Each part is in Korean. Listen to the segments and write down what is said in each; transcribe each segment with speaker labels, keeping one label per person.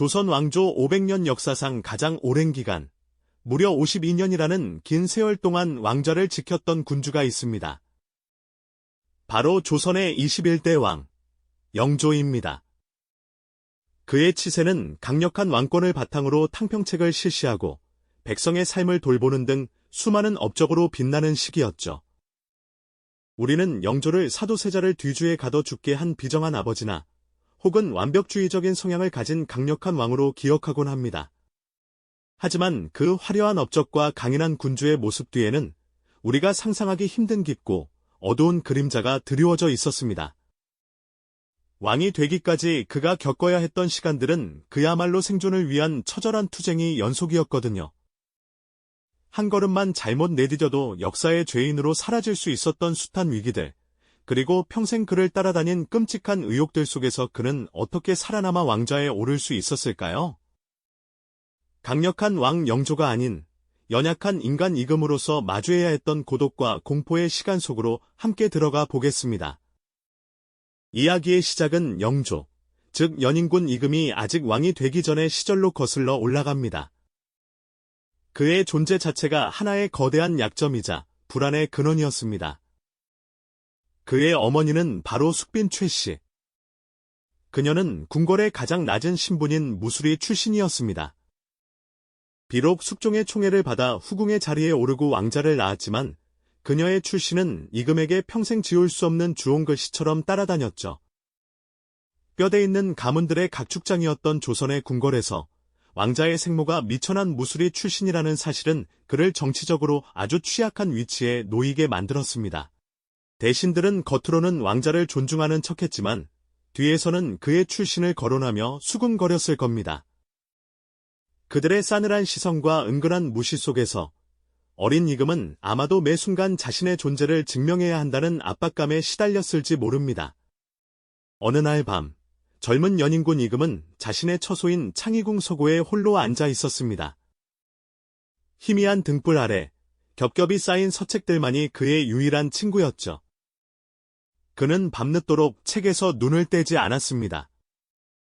Speaker 1: 조선 왕조 500년 역사상 가장 오랜 기간, 무려 52년이라는 긴 세월 동안 왕좌를 지켰던 군주가 있습니다. 바로 조선의 21대 왕, 영조입니다. 그의 치세는 강력한 왕권을 바탕으로 탕평책을 실시하고 백성의 삶을 돌보는 등 수많은 업적으로 빛나는 시기였죠. 우리는 영조를 사도세자를 뒤주에 가둬 죽게 한 비정한 아버지나 혹은 완벽주의적인 성향을 가진 강력한 왕으로 기억하곤 합니다. 하지만 그 화려한 업적과 강인한 군주의 모습 뒤에는 우리가 상상하기 힘든 깊고 어두운 그림자가 드리워져 있었습니다. 왕이 되기까지 그가 겪어야 했던 시간들은 그야말로 생존을 위한 처절한 투쟁이 연속이었거든요. 한 걸음만 잘못 내디뎌도 역사의 죄인으로 사라질 수 있었던 숱한 위기들, 그리고 평생 그를 따라다닌 끔찍한 의혹들 속에서 그는 어떻게 살아남아 왕좌에 오를 수 있었을까요? 강력한 왕 영조가 아닌 연약한 인간 이금으로서 마주해야 했던 고독과 공포의 시간 속으로 함께 들어가 보겠습니다. 이야기의 시작은 영조, 즉 연인군 이금이 아직 왕이 되기 전의 시절로 거슬러 올라갑니다. 그의 존재 자체가 하나의 거대한 약점이자 불안의 근원이었습니다. 그의 어머니는 바로 숙빈 최 씨. 그녀는 궁궐의 가장 낮은 신분인 무수리 출신이었습니다. 비록 숙종의 총애를 받아 후궁의 자리에 오르고 왕자를 낳았지만 그녀의 출신은 이금에게 평생 지울 수 없는 주홍글씨처럼 따라다녔죠. 뼈대 있는 가문들의 각축장이었던 조선의 궁궐에서 왕자의 생모가 미천한 무술이 출신이라는 사실은 그를 정치적으로 아주 취약한 위치에 놓이게 만들었습니다. 대신들은 겉으로는 왕자를 존중하는 척했지만 뒤에서는 그의 출신을 거론하며 수군거렸을 겁니다. 그들의 싸늘한 시선과 은근한 무시 속에서 어린 이금은 아마도 매 순간 자신의 존재를 증명해야 한다는 압박감에 시달렸을지 모릅니다. 어느 날 밤, 젊은 연인군 이금은 자신의 처소인 창의궁 서고에 홀로 앉아 있었습니다. 희미한 등불 아래 겹겹이 쌓인 서책들만이 그의 유일한 친구였죠. 그는 밤늦도록 책에서 눈을 떼지 않았습니다.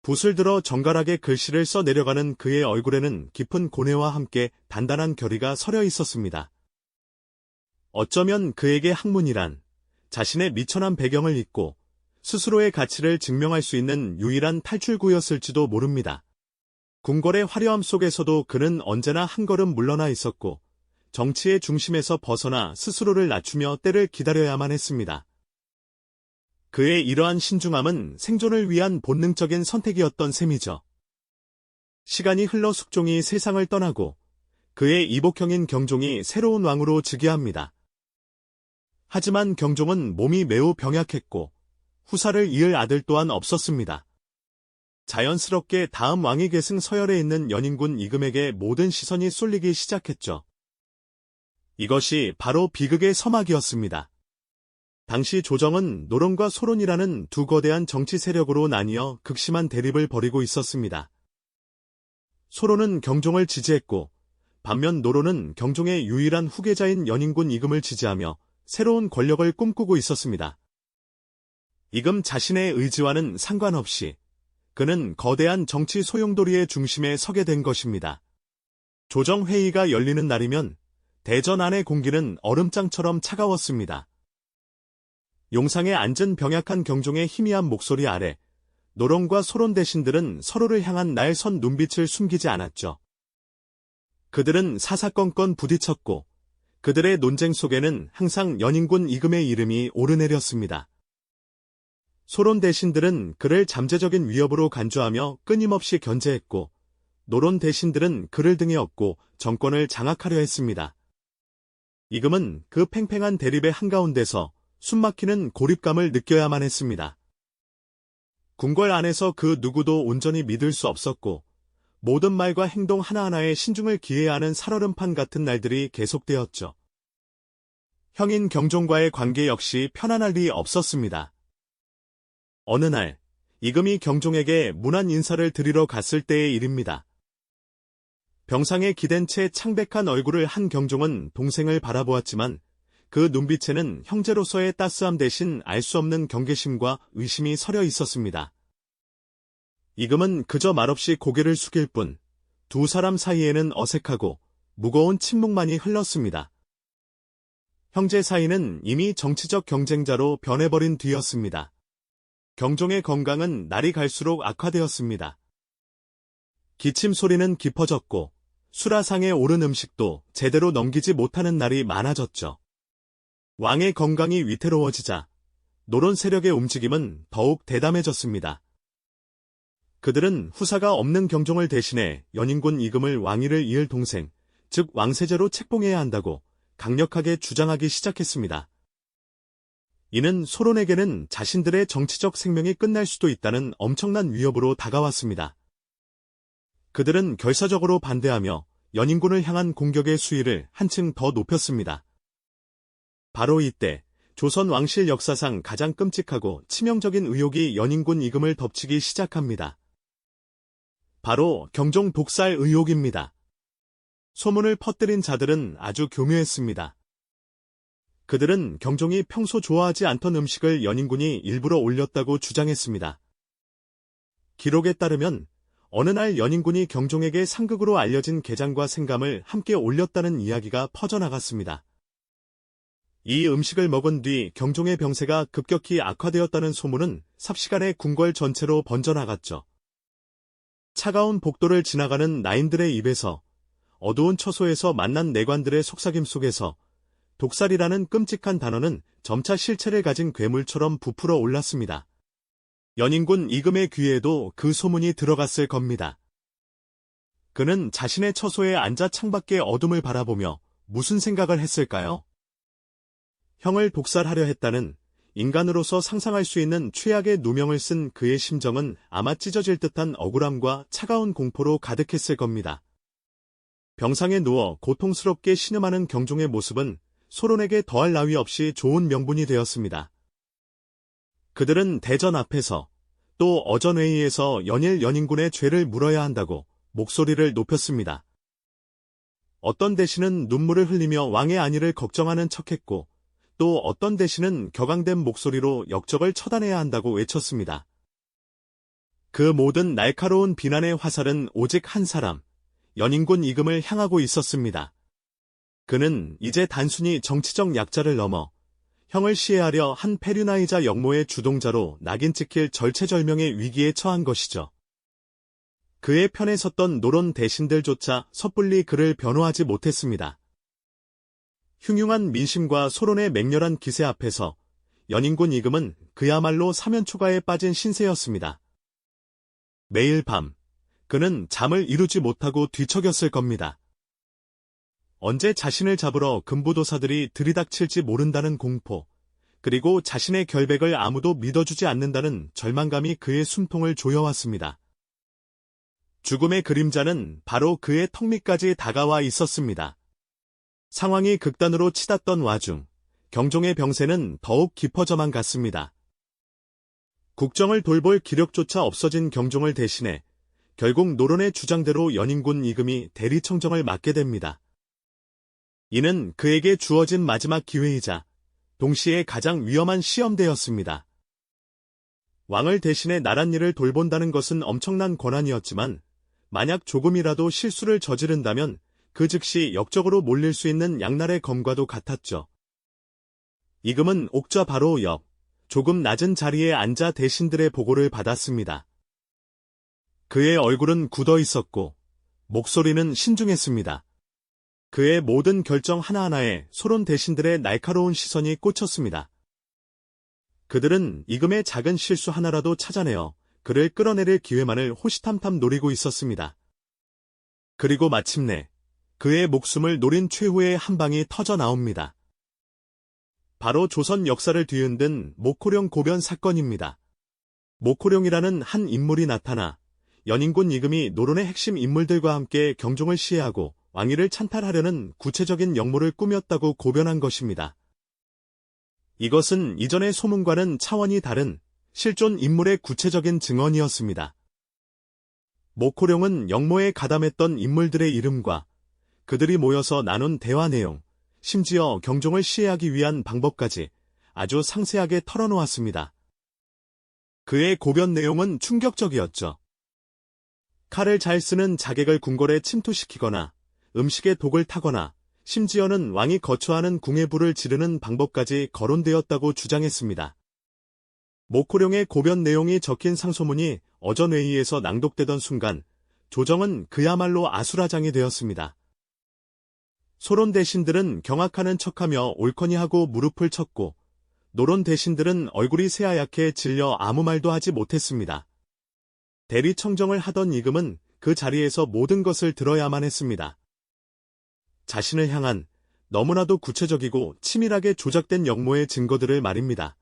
Speaker 1: 붓을 들어 정갈하게 글씨를 써 내려가는 그의 얼굴에는 깊은 고뇌와 함께 단단한 결의가 서려 있었습니다. 어쩌면 그에게 학문이란 자신의 미천한 배경을 잊고 스스로의 가치를 증명할 수 있는 유일한 탈출구였을지도 모릅니다. 궁궐의 화려함 속에서도 그는 언제나 한 걸음 물러나 있었고 정치의 중심에서 벗어나 스스로를 낮추며 때를 기다려야만 했습니다. 그의 이러한 신중함은 생존을 위한 본능적인 선택이었던 셈이죠. 시간이 흘러 숙종이 세상을 떠나고 그의 이복형인 경종이 새로운 왕으로 즉위합니다. 하지만 경종은 몸이 매우 병약했고 후사를 이을 아들 또한 없었습니다. 자연스럽게 다음 왕위 계승 서열에 있는 연인군 이금에게 모든 시선이 쏠리기 시작했죠. 이것이 바로 비극의 서막이었습니다. 당시 조정은 노론과 소론이라는 두 거대한 정치 세력으로 나뉘어 극심한 대립을 벌이고 있었습니다. 소론은 경종을 지지했고 반면 노론은 경종의 유일한 후계자인 연인군 이금을 지지하며 새로운 권력을 꿈꾸고 있었습니다. 이금 자신의 의지와는 상관없이 그는 거대한 정치 소용돌이의 중심에 서게 된 것입니다. 조정회의가 열리는 날이면 대전 안의 공기는 얼음장처럼 차가웠습니다. 용상에 앉은 병약한 경종의 희미한 목소리 아래 노론과 소론 대신들은 서로를 향한 날선 눈빛을 숨기지 않았죠. 그들은 사사건건 부딪혔고 그들의 논쟁 속에는 항상 연인군 이금의 이름이 오르내렸습니다. 소론 대신들은 그를 잠재적인 위협으로 간주하며 끊임없이 견제했고 노론 대신들은 그를 등에 업고 정권을 장악하려 했습니다. 이금은 그 팽팽한 대립의 한가운데서 숨막히는 고립감을 느껴야만 했습니다. 궁궐 안에서 그 누구도 온전히 믿을 수 없었고 모든 말과 행동 하나하나에 신중을 기해야 하는 살얼음판 같은 날들이 계속되었죠. 형인 경종과의 관계 역시 편안할 리 없었습니다. 어느 날, 이금이 경종에게 문안 인사를 드리러 갔을 때의 일입니다. 병상에 기댄 채 창백한 얼굴을 한 경종은 동생을 바라보았지만 그 눈빛에는 형제로서의 따스함 대신 알 수 없는 경계심과 의심이 서려 있었습니다. 이금은 그저 말없이 고개를 숙일 뿐 두 사람 사이에는 어색하고 무거운 침묵만이 흘렀습니다. 형제 사이는 이미 정치적 경쟁자로 변해버린 뒤였습니다. 경종의 건강은 날이 갈수록 악화되었습니다. 기침 소리는 깊어졌고 수라상에 오른 음식도 제대로 넘기지 못하는 날이 많아졌죠. 왕의 건강이 위태로워지자 노론 세력의 움직임은 더욱 대담해졌습니다. 그들은 후사가 없는 경종을 대신해 연인군 이금을 왕위를 이을 동생, 즉 왕세제로 책봉해야 한다고 강력하게 주장하기 시작했습니다. 이는 소론에게는 자신들의 정치적 생명이 끝날 수도 있다는 엄청난 위협으로 다가왔습니다. 그들은 결사적으로 반대하며 연인군을 향한 공격의 수위를 한층 더 높였습니다. 바로 이때 조선 왕실 역사상 가장 끔찍하고 치명적인 의혹이 연인군 이금을 덮치기 시작합니다. 바로 경종 독살 의혹입니다. 소문을 퍼뜨린 자들은 아주 교묘했습니다. 그들은 경종이 평소 좋아하지 않던 음식을 연인군이 일부러 올렸다고 주장했습니다. 기록에 따르면 어느 날 연인군이 경종에게 상극으로 알려진 게장과 생감을 함께 올렸다는 이야기가 퍼져나갔습니다. 이 음식을 먹은 뒤 경종의 병세가 급격히 악화되었다는 소문은 삽시간에 궁궐 전체로 번져나갔죠. 차가운 복도를 지나가는 나인들의 입에서 어두운 처소에서 만난 내관들의 속삭임 속에서 독살이라는 끔찍한 단어는 점차 실체를 가진 괴물처럼 부풀어 올랐습니다. 연인군 이금의 귀에도 그 소문이 들어갔을 겁니다. 그는 자신의 처소에 앉아 창밖의 어둠을 바라보며 무슨 생각을 했을까요? 형을 독살하려 했다는 인간으로서 상상할 수 있는 최악의 누명을 쓴 그의 심정은 아마 찢어질 듯한 억울함과 차가운 공포로 가득했을 겁니다. 병상에 누워 고통스럽게 신음하는 경종의 모습은 소론에게 더할 나위 없이 좋은 명분이 되었습니다. 그들은 대전 앞에서 또 어전회의에서 연일 연인군의 죄를 물어야 한다고 목소리를 높였습니다. 어떤 대신은 눈물을 흘리며 왕의 안위를 걱정하는 척했고 또 어떤 대신은 격앙된 목소리로 역적을 처단해야 한다고 외쳤습니다. 그 모든 날카로운 비난의 화살은 오직 한 사람, 연인군 이금을 향하고 있었습니다. 그는 이제 단순히 정치적 약자를 넘어 형을 시해하려 한 페류나이자 역모의 주동자로 낙인 찍힐 절체절명의 위기에 처한 것이죠. 그의 편에 섰던 노론 대신들조차 섣불리 그를 변호하지 못했습니다. 흉흉한 민심과 소론의 맹렬한 기세 앞에서 연인군 이금은 그야말로 사면초가에 빠진 신세였습니다. 매일 밤 그는 잠을 이루지 못하고 뒤척였을 겁니다. 언제 자신을 잡으러 금부도사들이 들이닥칠지 모른다는 공포, 그리고 자신의 결백을 아무도 믿어주지 않는다는 절망감이 그의 숨통을 조여왔습니다. 죽음의 그림자는 바로 그의 턱 밑까지 다가와 있었습니다. 상황이 극단으로 치닫던 와중 경종의 병세는 더욱 깊어져만 갔습니다. 국정을 돌볼 기력조차 없어진 경종을 대신해 결국 노론의 주장대로 연인군 이금이 대리청정을 맡게 됩니다. 이는 그에게 주어진 마지막 기회이자 동시에 가장 위험한 시험대였습니다. 왕을 대신해 나랏일을 돌본다는 것은 엄청난 권한이었지만 만약 조금이라도 실수를 저지른다면 그 즉시 역적으로 몰릴 수 있는 양날의 검과도 같았죠. 이금은 옥좌 바로 옆, 조금 낮은 자리에 앉아 대신들의 보고를 받았습니다. 그의 얼굴은 굳어 있었고, 목소리는 신중했습니다. 그의 모든 결정 하나하나에 소론 대신들의 날카로운 시선이 꽂혔습니다. 그들은 이금의 작은 실수 하나라도 찾아내어 그를 끌어내릴 기회만을 호시탐탐 노리고 있었습니다. 그리고 마침내 그의 목숨을 노린 최후의 한 방이 터져 나옵니다. 바로 조선 역사를 뒤흔든 목호령 고변 사건입니다. 목호령이라는 한 인물이 나타나 연인군 이금이 노론의 핵심 인물들과 함께 경종을 시해하고 왕위를 찬탈하려는 구체적인 역모를 꾸몄다고 고변한 것입니다. 이것은 이전의 소문과는 차원이 다른 실존 인물의 구체적인 증언이었습니다. 목호령은 역모에 가담했던 인물들의 이름과 그들이 모여서 나눈 대화 내용, 심지어 경종을 시해하기 위한 방법까지 아주 상세하게 털어놓았습니다. 그의 고변 내용은 충격적이었죠. 칼을 잘 쓰는 자객을 궁궐에 침투시키거나 음식에 독을 타거나 심지어는 왕이 거처하는 불을 지르는 방법까지 거론되었다고 주장했습니다. 모코룡의 고변 내용이 적힌 상소문이 어전회의에서 낭독되던 순간 조정은 그야말로 아수라장이 되었습니다. 소론 대신들은 경악하는 척하며 옳거니 하고 무릎을 쳤고 노론 대신들은 얼굴이 새하얗게 질려 아무 말도 하지 못했습니다. 대리 청정을 하던 이금은 그 자리에서 모든 것을 들어야만 했습니다. 자신을 향한 너무나도 구체적이고 치밀하게 조작된 역모의 증거들을 말입니다.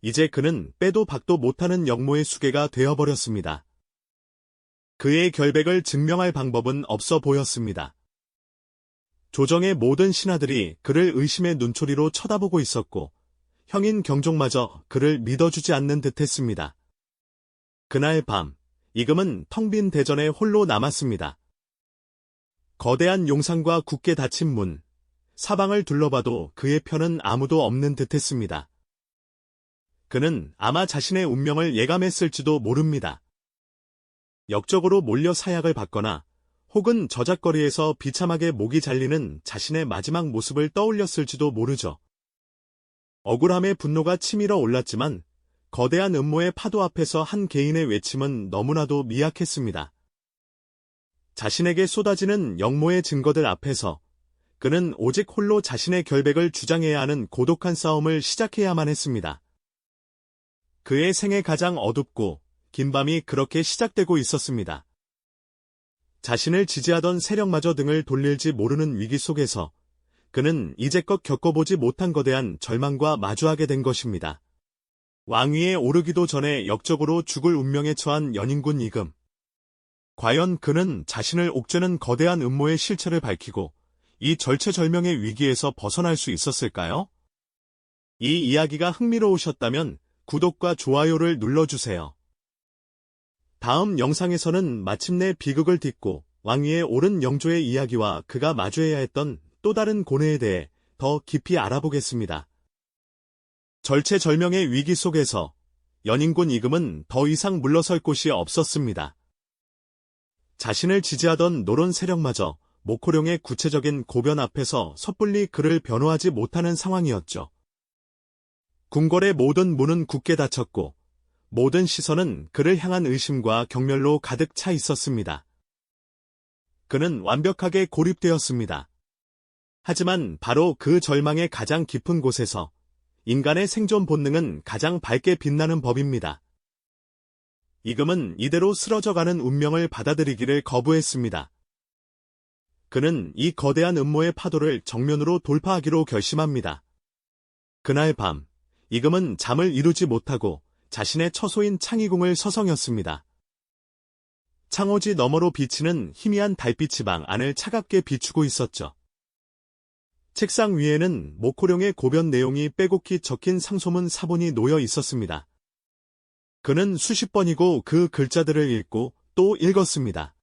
Speaker 1: 이제 그는 빼도 박도 못하는 역모의 수괴가 되어버렸습니다. 그의 결백을 증명할 방법은 없어 보였습니다. 조정의 모든 신하들이 그를 의심의 눈초리로 쳐다보고 있었고 형인 경종마저 그를 믿어주지 않는 듯했습니다. 그날 밤 이금은 텅 빈 대전에 홀로 남았습니다. 거대한 용산과 굳게 닫힌 문, 사방을 둘러봐도 그의 편은 아무도 없는 듯했습니다. 그는 아마 자신의 운명을 예감했을지도 모릅니다. 역적으로 몰려 사약을 받거나 혹은 저작거리에서 비참하게 목이 잘리는 자신의 마지막 모습을 떠올렸을지도 모르죠. 억울함의 분노가 치밀어 올랐지만 거대한 음모의 파도 앞에서 한 개인의 외침은 너무나도 미약했습니다. 자신에게 쏟아지는 역모의 증거들 앞에서 그는 오직 홀로 자신의 결백을 주장해야 하는 고독한 싸움을 시작해야만 했습니다. 그의 생애 가장 어둡고 긴 밤이 그렇게 시작되고 있었습니다. 자신을 지지하던 세력마저 등을 돌릴지 모르는 위기 속에서 그는 이제껏 겪어보지 못한 거대한 절망과 마주하게 된 것입니다. 왕위에 오르기도 전에 역적으로 죽을 운명에 처한 연인군 이금. 과연 그는 자신을 옥죄는 거대한 음모의 실체를 밝히고 이 절체절명의 위기에서 벗어날 수 있었을까요? 이 이야기가 흥미로우셨다면 구독과 좋아요를 눌러주세요. 다음 영상에서는 마침내 비극을 딛고 왕위에 오른 영조의 이야기와 그가 마주해야 했던 또 다른 고뇌에 대해 더 깊이 알아보겠습니다. 절체절명의 위기 속에서 연인군 이금은 더 이상 물러설 곳이 없었습니다. 자신을 지지하던 노론 세력마저 모코룡의 구체적인 고변 앞에서 섣불리 그를 변호하지 못하는 상황이었죠. 궁궐의 모든 문은 굳게 닫혔고 모든 시선은 그를 향한 의심과 경멸로 가득 차 있었습니다. 그는 완벽하게 고립되었습니다. 하지만 바로 그 절망의 가장 깊은 곳에서 인간의 생존 본능은 가장 밝게 빛나는 법입니다. 이금은 이대로 쓰러져가는 운명을 받아들이기를 거부했습니다. 그는 이 거대한 음모의 파도를 정면으로 돌파하기로 결심합니다. 그날 밤, 이금은 잠을 이루지 못하고 자신의 처소인 창의궁을 서성였습니다. 창호지 너머로 비치는 희미한 달빛이 방 안을 차갑게 비추고 있었죠. 책상 위에는 모코룡의 고변 내용이 빼곡히 적힌 상소문 사본이 놓여 있었습니다. 그는 수십 번이고 그 글자들을 읽고 또 읽었습니다.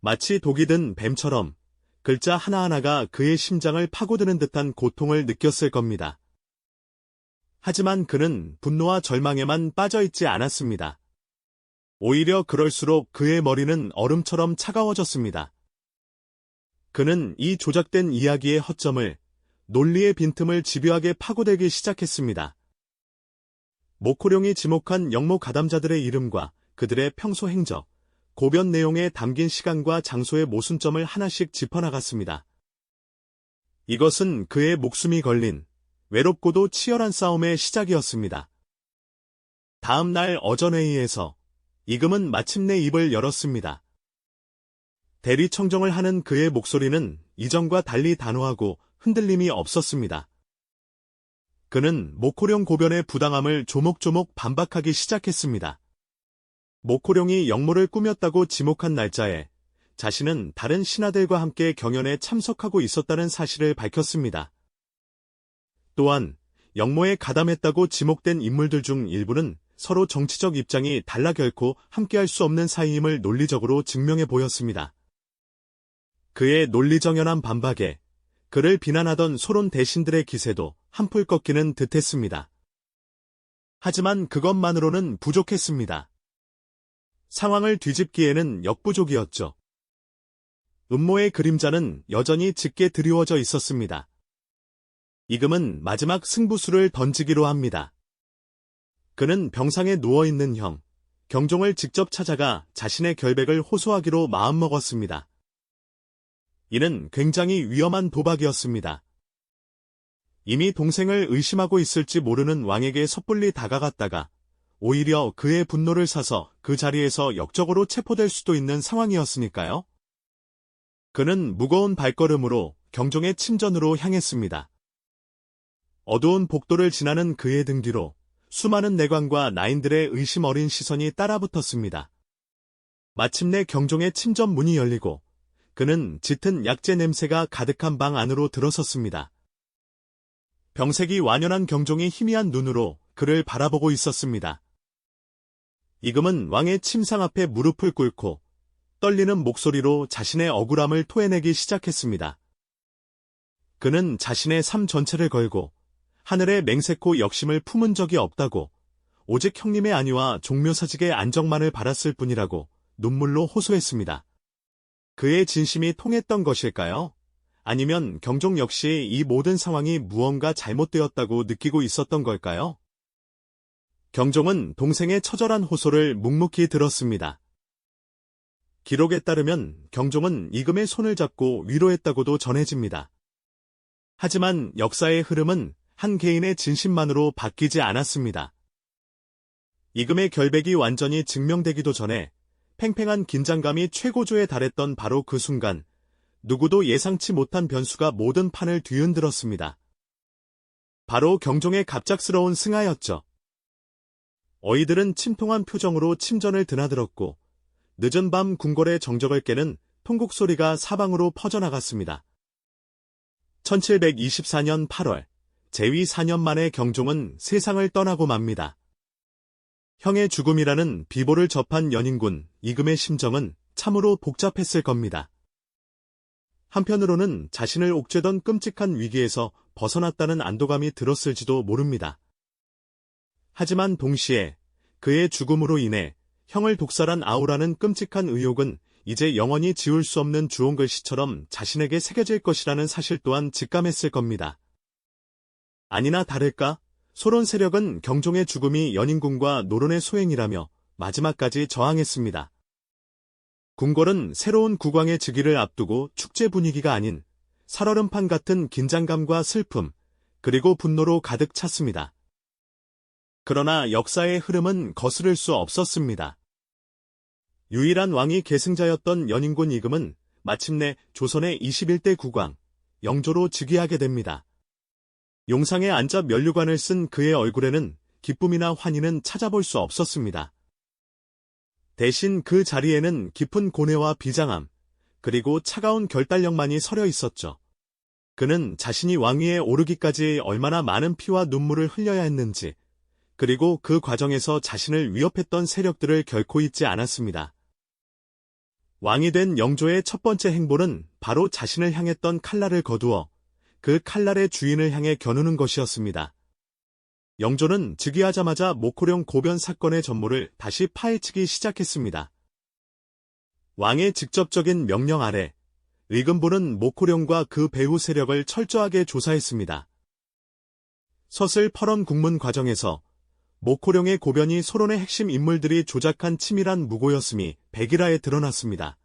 Speaker 1: 마치 독이 든 뱀처럼 글자 하나하나가 그의 심장을 파고드는 듯한 고통을 느꼈을 겁니다. 하지만 그는 분노와 절망에만 빠져있지 않았습니다. 오히려 그럴수록 그의 머리는 얼음처럼 차가워졌습니다. 그는 이 조작된 이야기의 허점을 논리의 빈틈을 집요하게 파고들기 시작했습니다. 모코룡이 지목한 영모 가담자들의 이름과 그들의 평소 행적, 고변 내용에 담긴 시간과 장소의 모순점을 하나씩 짚어나갔습니다. 이것은 그의 목숨이 걸린 외롭고도 치열한 싸움의 시작이었습니다. 다음 날 어전회의에서 이금은 마침내 입을 열었습니다. 대리 청정을 하는 그의 목소리는 이전과 달리 단호하고 흔들림이 없었습니다. 그는 모코룡 고변의 부당함을 조목조목 반박하기 시작했습니다. 모코룡이 역모를 꾸몄다고 지목한 날짜에 자신은 다른 신하들과 함께 경연에 참석하고 있었다는 사실을 밝혔습니다. 또한 역모에 가담했다고 지목된 인물들 중 일부는 서로 정치적 입장이 달라 결코 함께할 수 없는 사이임을 논리적으로 증명해 보였습니다. 그의 논리정연한 반박에 그를 비난하던 소론 대신들의 기세도 한풀 꺾이는 듯했습니다. 하지만 그것만으로는 부족했습니다. 상황을 뒤집기에는 역부족이었죠. 음모의 그림자는 여전히 짙게 드리워져 있었습니다. 이금은 마지막 승부수를 던지기로 합니다. 그는 병상에 누워있는 형, 경종을 직접 찾아가 자신의 결백을 호소하기로 마음먹었습니다. 이는 굉장히 위험한 도박이었습니다. 이미 동생을 의심하고 있을지 모르는 왕에게 섣불리 다가갔다가 오히려 그의 분노를 사서 그 자리에서 역적으로 체포될 수도 있는 상황이었으니까요. 그는 무거운 발걸음으로 경종의 침전으로 향했습니다. 어두운 복도를 지나는 그의 등 뒤로 수많은 내관과 나인들의 의심 어린 시선이 따라붙었습니다. 마침내 경종의 침전 문이 열리고 그는 짙은 약재 냄새가 가득한 방 안으로 들어섰습니다. 병색이 완연한 경종이 희미한 눈으로 그를 바라보고 있었습니다. 이금은 왕의 침상 앞에 무릎을 꿇고 떨리는 목소리로 자신의 억울함을 토해내기 시작했습니다. 그는 자신의 삶 전체를 걸고 하늘의 맹세코 역심을 품은 적이 없다고 오직 형님의 안위와 종묘사직의 안정만을 바랐을 뿐이라고 눈물로 호소했습니다. 그의 진심이 통했던 것일까요? 아니면 경종 역시 이 모든 상황이 무언가 잘못되었다고 느끼고 있었던 걸까요? 경종은 동생의 처절한 호소를 묵묵히 들었습니다. 기록에 따르면 경종은 이금의 손을 잡고 위로했다고도 전해집니다. 하지만 역사의 흐름은 한 개인의 진심만으로 바뀌지 않았습니다. 이금의 결백이 완전히 증명되기도 전에 팽팽한 긴장감이 최고조에 달했던 바로 그 순간 누구도 예상치 못한 변수가 모든 판을 뒤흔들었습니다. 바로 경종의 갑작스러운 승하였죠. 어이들은 침통한 표정으로 침전을 드나들었고 늦은 밤 궁궐의 정적을 깨는 통곡 소리가 사방으로 퍼져나갔습니다. 1724년 8월 재위 4년 만에 경종은 세상을 떠나고 맙니다. 형의 죽음이라는 비보를 접한 연인군 이금의 심정은 참으로 복잡했을 겁니다. 한편으로는 자신을 옥죄던 끔찍한 위기에서 벗어났다는 안도감이 들었을지도 모릅니다. 하지만 동시에 그의 죽음으로 인해 형을 독살한 아우라는 끔찍한 의혹은 이제 영원히 지울 수 없는 주홍글씨처럼 자신에게 새겨질 것이라는 사실 또한 직감했을 겁니다. 아니나 다를까 소론 세력은 경종의 죽음이 연인군과 노론의 소행이라며 마지막까지 저항했습니다. 궁궐은 새로운 국왕의 즉위를 앞두고 축제 분위기가 아닌 살얼음판 같은 긴장감과 슬픔, 그리고 분노로 가득 찼습니다. 그러나 역사의 흐름은 거스를 수 없었습니다. 유일한 왕이 계승자였던 연인군 이금은 마침내 조선의 21대 국왕, 영조로 즉위하게 됩니다. 용상에 앉아 면류관을 쓴 그의 얼굴에는 기쁨이나 환희는 찾아볼 수 없었습니다. 대신 그 자리에는 깊은 고뇌와 비장함, 그리고 차가운 결단력만이 서려 있었죠. 그는 자신이 왕위에 오르기까지 얼마나 많은 피와 눈물을 흘려야 했는지, 그리고 그 과정에서 자신을 위협했던 세력들을 결코 잊지 않았습니다. 왕이 된 영조의 첫 번째 행보는 바로 자신을 향했던 칼날을 거두어 그 칼날의 주인을 향해 겨누는 것이었습니다. 영조는 즉위하자마자 모코령 고변 사건의 전모를 다시 파헤치기 시작했습니다. 왕의 직접적인 명령 아래 의금부는 모코령과 그 배후 세력을 철저하게 조사했습니다. 서슬 퍼런 국문 과정에서 모코령의 고변이 소론의 핵심 인물들이 조작한 치밀한 무고였음이 백일하에 드러났습니다.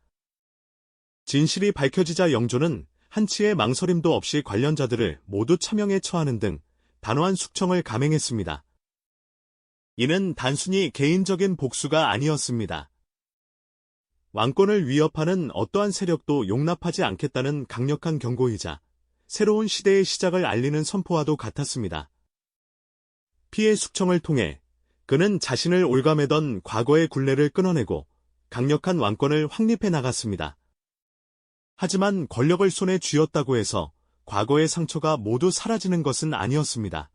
Speaker 1: 진실이 밝혀지자 영조는 한치의 망설임도 없이 관련자들을 모두 차명에 처하는 등 단호한 숙청을 감행했습니다. 이는 단순히 개인적인 복수가 아니었습니다. 왕권을 위협하는 어떠한 세력도 용납하지 않겠다는 강력한 경고이자 새로운 시대의 시작을 알리는 선포와도 같았습니다. 피해 숙청을 통해 그는 자신을 올가매던 과거의 굴레를 끊어내고 강력한 왕권을 확립해 나갔습니다. 하지만 권력을 손에 쥐었다고 해서 과거의 상처가 모두 사라지는 것은 아니었습니다.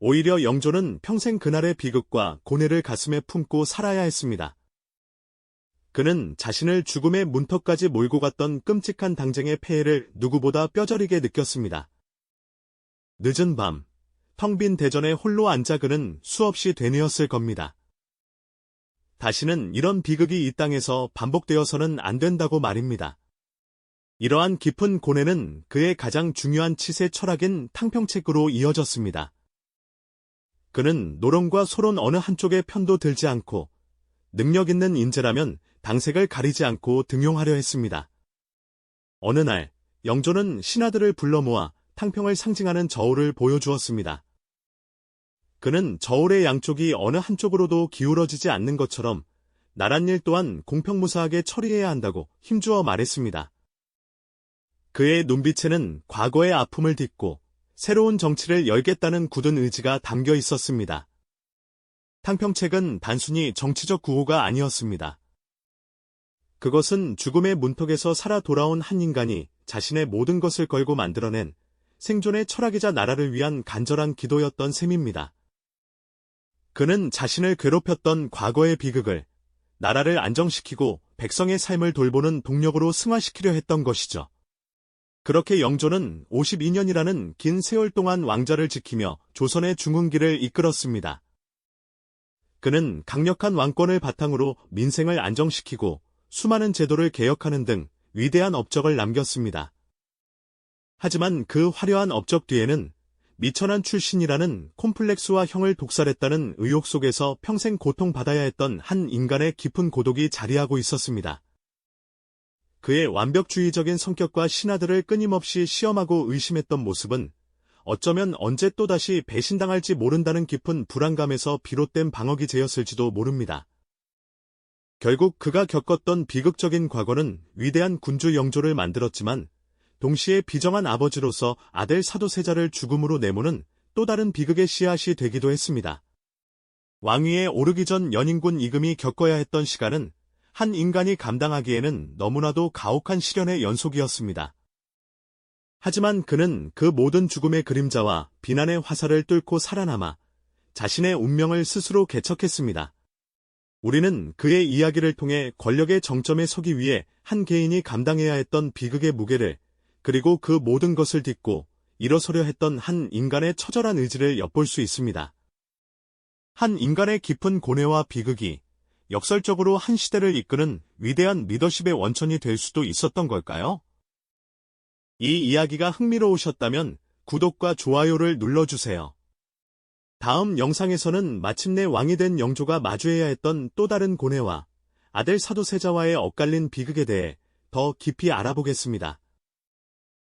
Speaker 1: 오히려 영조는 평생 그날의 비극과 고뇌를 가슴에 품고 살아야 했습니다. 그는 자신을 죽음의 문턱까지 몰고 갔던 끔찍한 당쟁의 폐해를 누구보다 뼈저리게 느꼈습니다. 늦은 밤, 텅 빈 대전에 홀로 앉아 그는 수없이 되뇌었을 겁니다. 다시는 이런 비극이 이 땅에서 반복되어서는 안 된다고 말입니다. 이러한 깊은 고뇌는 그의 가장 중요한 치세 철학인 탕평책으로 이어졌습니다. 그는 노론과 소론 어느 한쪽에 편도 들지 않고 능력 있는 인재라면 당색을 가리지 않고 등용하려 했습니다. 어느 날 영조는 신하들을 불러 모아 탕평을 상징하는 저울을 보여주었습니다. 그는 저울의 양쪽이 어느 한쪽으로도 기울어지지 않는 것처럼 나란 일 또한 공평무사하게 처리해야 한다고 힘주어 말했습니다. 그의 눈빛에는 과거의 아픔을 딛고 새로운 정치를 열겠다는 굳은 의지가 담겨 있었습니다. 탕평책은 단순히 정치적 구호가 아니었습니다. 그것은 죽음의 문턱에서 살아 돌아온 한 인간이 자신의 모든 것을 걸고 만들어낸 생존의 철학이자 나라를 위한 간절한 기도였던 셈입니다. 그는 자신을 괴롭혔던 과거의 비극을 나라를 안정시키고 백성의 삶을 돌보는 동력으로 승화시키려 했던 것이죠. 그렇게 영조는 52년이라는 긴 세월 동안 왕자를 지키며 조선의 중흥기를 이끌었습니다. 그는 강력한 왕권을 바탕으로 민생을 안정시키고 수많은 제도를 개혁하는 등 위대한 업적을 남겼습니다. 하지만 그 화려한 업적 뒤에는 미천한 출신이라는 콤플렉스와 형을 독살했다는 의혹 속에서 평생 고통받아야 했던 한 인간의 깊은 고독이 자리하고 있었습니다. 그의 완벽주의적인 성격과 신하들을 끊임없이 시험하고 의심했던 모습은 어쩌면 언제 또다시 배신당할지 모른다는 깊은 불안감에서 비롯된 방어기제였을지도 모릅니다. 결국 그가 겪었던 비극적인 과거는 위대한 군주 영조를 만들었지만 동시에 비정한 아버지로서 아들 사도세자를 죽음으로 내모는 또 다른 비극의 씨앗이 되기도 했습니다. 왕위에 오르기 전 연인군 이금이 겪어야 했던 시간은 한 인간이 감당하기에는 너무나도 가혹한 시련의 연속이었습니다. 하지만 그는 그 모든 죽음의 그림자와 비난의 화살을 뚫고 살아남아 자신의 운명을 스스로 개척했습니다. 우리는 그의 이야기를 통해 권력의 정점에 서기 위해 한 개인이 감당해야 했던 비극의 무게를 그리고 그 모든 것을 딛고 일어서려 했던 한 인간의 처절한 의지를 엿볼 수 있습니다. 한 인간의 깊은 고뇌와 비극이 역설적으로 한 시대를 이끄는 위대한 리더십의 원천이 될 수도 있었던 걸까요? 이 이야기가 흥미로우셨다면 구독과 좋아요를 눌러주세요. 다음 영상에서는 마침내 왕이 된 영조가 마주해야 했던 또 다른 고뇌와 아들 사도세자와의 엇갈린 비극에 대해 더 깊이 알아보겠습니다.